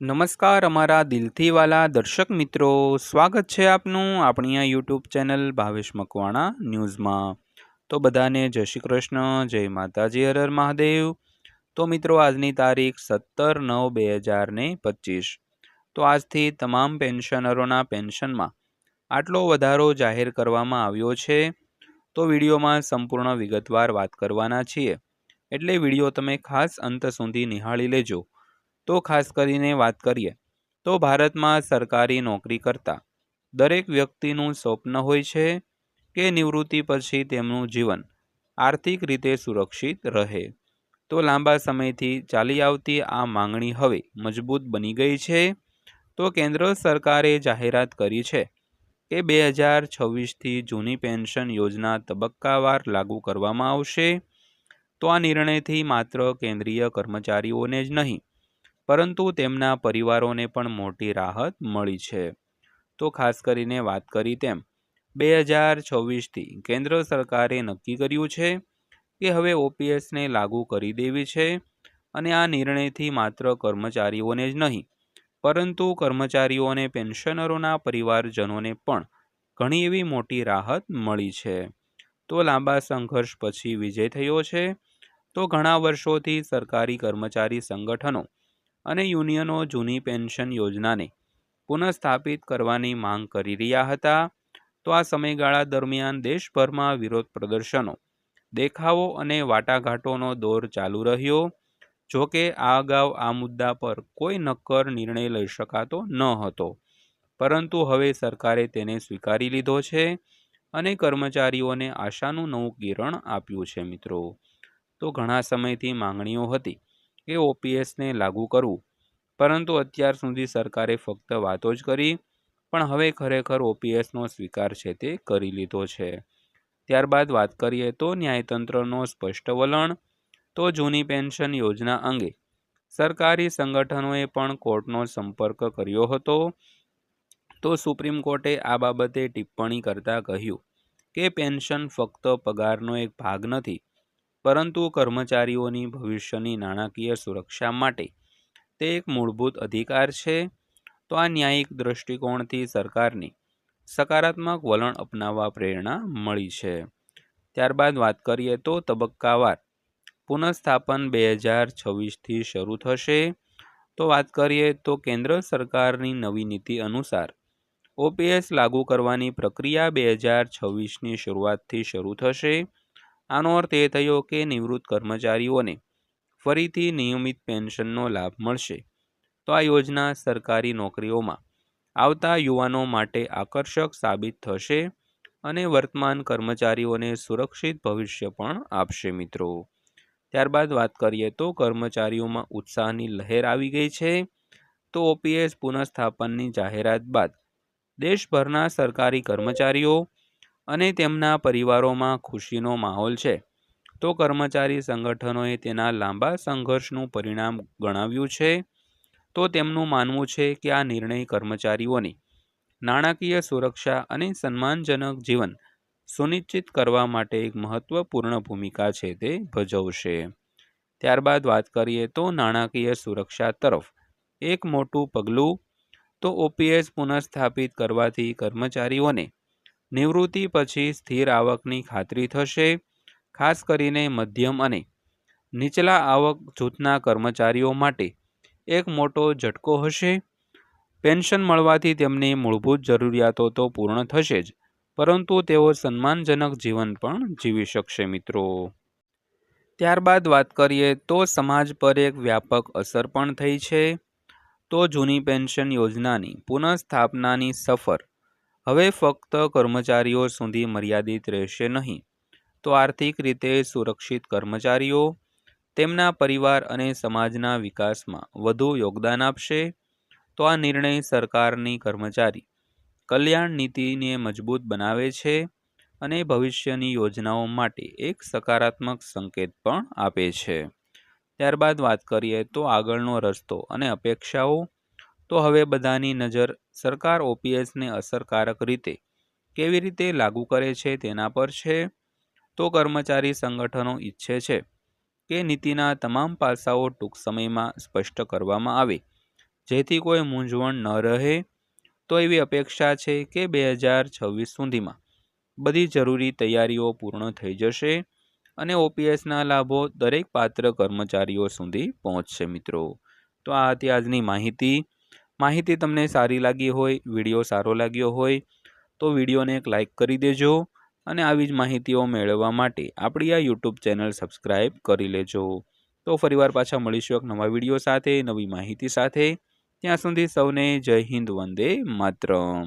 નમસ્કાર અમારા દિલથી વાલા દર્શક મિત્રો. સ્વાગત છે આપનું આપણી આ યુટ્યુબ ચેનલ ભાવેશ મકવાણા ન્યૂઝમાં. તો બધાને જય શ્રી કૃષ્ણ, જય માતાજી હરર મહાદેવ. તો મિત્રો, આજની તારીખ સત્તર નવ બે હજાર ને પચીસ. તો આજથી તમામ પેન્શનરોના પેન્શનમાં આટલો વધારો જાહેર કરવામાં આવ્યો છે. તો વિડીયોમાં સંપૂર્ણ વિગતવાર વાત કરવાના છીએ. એટલે વીડિયો તમે ખાસ અંત સુધી નિહાળી લેજો. તો ખાસ કરીને વાત કરીએ, તો ભારતમાં સરકારી નોકરી કરતા દરેક વ્યક્તિનું સ્વપ્ન હોય છે કે નિવૃત્તિ પછી તેમનું જીવન આર્થિક રીતે સુરક્ષિત રહે. તો લાંબા સમયથી ચાલી આવતી આ માંગણી હવે મજબૂત બની ગઈ છે. તો કેન્દ્ર સરકારે જાહેરાત કરી છે કે બે હજાર છવ્વીસથી જૂની પેન્શન યોજના તબક્કાવાર લાગુ કરવામાં આવશે. તો આ નિર્ણયથી માત્ર કેન્દ્રીય કર્મચારીઓને જ નહીં પરંતુ તેમના પરિવારોને પણ મોટી રાહત મળી છે. તો ખાસ કરીને વાત કરી તેમ, બે હજાર છવ્વીસથી કેન્દ્ર સરકારે નક્કી કર્યું છે કે હવે ઓપીએસને લાગુ કરી દેવી છે અને આ નિર્ણયથી માત્ર કર્મચારીઓને જ નહીં, પરંતુ કર્મચારીઓને પેન્શનરોના પરિવારજનોને પણ ઘણી એવી મોટી રાહત મળી છે. તો લાંબા સંઘર્ષ પછી વિજય થયો છે. તો ઘણા વર્ષોથી સરકારી કર્મચારી સંગઠનો અને યુનિયનો જૂની પેન્શન યોજનાને પુનઃસ્થાપિત કરવાની માંગ કરી રહ્યા હતા. તો આ સમયગાળા દરમિયાન દેશભરમાં વિરોધ પ્રદર્શનો, દેખાવો અને વાટાઘાટોનો દોર ચાલુ રહ્યો. જો કે આ અગાઉ આ મુદ્દા પર કોઈ નક્કર નિર્ણય લઈ શકાતો ન હતો. પરંતુ હવે સરકારે તેને સ્વીકારી લીધો છે અને કર્મચારીઓને આશાનું નવું કિરણ આપ્યું છે મિત્રો. તો ઘણા સમયથી માંગણીઓ હતી કે ઓપીએસને લાગુ કરવું. પરંતુ અત્યાર સુધી સરકારે ફક્ત વાતો જ કરી, પણ હવે ખરેખર ઓપીએસનો સ્વીકાર છે તે કરી લીધો છે. ત્યારબાદ વાત કરીએ તો ન્યાયતંત્રનો સ્પષ્ટ વલણ, તો જૂની પેન્શન યોજના અંગે. સરકારી સંગઠનોએ પણ કોર્ટનો સંપર્ક કર્યો હતો. તો સુપ્રીમ કોર્ટે આ બાબતે ટિપ્પણી કરતાં કહ્યું કે, પેન્શન ફક્ત પગારનો એક ભાગ નથી પરંતુ કર્મચારીઓની ભવિષ્યની નાણાકીય સુરક્ષા માટે તે એક મૂળભૂત અધિકાર છે. તો આ ન્યાયિક દૃષ્ટિકોણથી સરકારની સકારાત્મક વલણ અપનાવવા પ્રેરણા મળી છે. ત્યારબાદ વાત કરીએ તો તબક્કાવાર પુનઃસ્થાપન બે હજાર છવ્વીસથી શરૂ થશે. તો વાત કરીએ તો કેન્દ્ર સરકારની નવી નીતિ અનુસાર ઓપીએસ લાગુ કરવાની પ્રક્રિયા બે હજાર છવ્વીસની શરૂઆતથી શરૂ થશે. આનો અર્થ એ થયો કે નિવૃત્ત કર્મચારીઓને ફરીથી નિયમિત પેન્શનનો લાભ મળશે. તો આ યોજના સરકારી નોકરીઓમાં આવતા યુવાનો માટે આકર્ષક સાબિત થશે અને વર્તમાન કર્મચારીઓને સુરક્ષિત ભવિષ્ય પણ આપશે મિત્રો. ત્યારબાદ વાત કરીએ તો કર્મચારીઓમાં ઉત્સાહની લહેર આવી ગઈ છે. તો ઓપીએસ પુનઃસ્થાપનની જાહેરાત બાદ દેશભરના સરકારી કર્મચારીઓ અને તેમના પરિવારોમાં ખુશીનો માહોલ છે. તો કર્મચારી સંગઠનોએ તેના લાંબા સંઘર્ષનું પરિણામ ગણાવ્યું છે. તો તેમનું માનવું છે કે આ નિર્ણય કર્મચારીઓની નાણાકીય સુરક્ષા અને સન્માનજનક જીવન સુનિશ્ચિત કરવા માટે એક મહત્વપૂર્ણ ભૂમિકા છે તે ભજવશે. ત્યારબાદ વાત કરીએ તો નાણાકીય સુરક્ષા તરફ. એક મોટું પગલું તો ઓપીએસ પુનઃસ્થાપિત કરવાથી કર્મચારીઓને નિવૃત્તિ પછી સ્થિર આવકની ખાતરી થશે, ખાસ કરીને મધ્યમ અને નીચલા આવક જૂથના કર્મચારીઓ માટે એક મોટો ઝટકો હશે. પેન્શન મળવાથી તેમની મૂળભૂત જરૂરિયાતો તો પૂર્ણ થશે જ, પરંતુ તેઓ સન્માનજનક જીવન પણ જીવી શકશે મિત્રો. ત્યારબાદ વાત કરીએ તો સમાજ પર એક વ્યાપક અસર પણ થઈ છે. તો જૂની પેન્શન યોજનાની પુનઃસ્થાપનાની સફર હવે ફક્ત કર્મચારીઓ સુધી મર્યાદિત રહેશે નહીં. તો આર્થિક રીતે સુરક્ષિત કર્મચારીઓ તેમના પરિવાર અને સમાજના વિકાસમાં વધુ યોગદાન આપશે. તો આ નિર્ણય સરકારની કર્મચારી કલ્યાણ નીતિને મજબૂત બનાવે છે અને ભવિષ્યની યોજનાઓ માટે એક સકારાત્મક સંકેત પણ આપે છે. ત્યારબાદ વાત કરીએ તો આગળનો રસ્તો અને અપેક્ષાઓ. તો હવે બધાની નજર સરકાર ઓપીએસને અસરકારક રીતે કેવી રીતે લાગુ કરે છે તેના પર છે? તો કર્મચારી સંગઠનો ઈચ્છે છે કે નીતિના તમામ પાસાઓ ટૂંક સમયમાં સ્પષ્ટ કરવામાં આવે. જેથી કોઈ મૂંઝવણ ન રહે, તો એવી અપેક્ષા છે કે બે હજાર છવ્વીસ સુધીમાં બધી જરૂરી તૈયારીઓ પૂર્ણ થઈ જશે અને ઓપીએસના લાભો દરેક પાત્ર કર્મચારીઓ સુધી પહોંચશે મિત્રો. તો આ હતી આજની માહિતી. માહિતી તમને સારી લાગી હોય, વીડિયો સારો લાગ્યો હોય, તો વિડીયોને એક લાઇક કરી દેજો અને આવી જ માહિતીઓ મેળવવા માટે આપણી આ યુટ્યુબ ચેનલ સબસ્ક્રાઈબ કરી લેજો. તો ફરીવાર પાછા મળીશું એક નવા વીડિયો સાથે, નવી માહિતી સાથે. ત્યાં સુધી સૌને જય હિન્દ, વંદે માતરમ.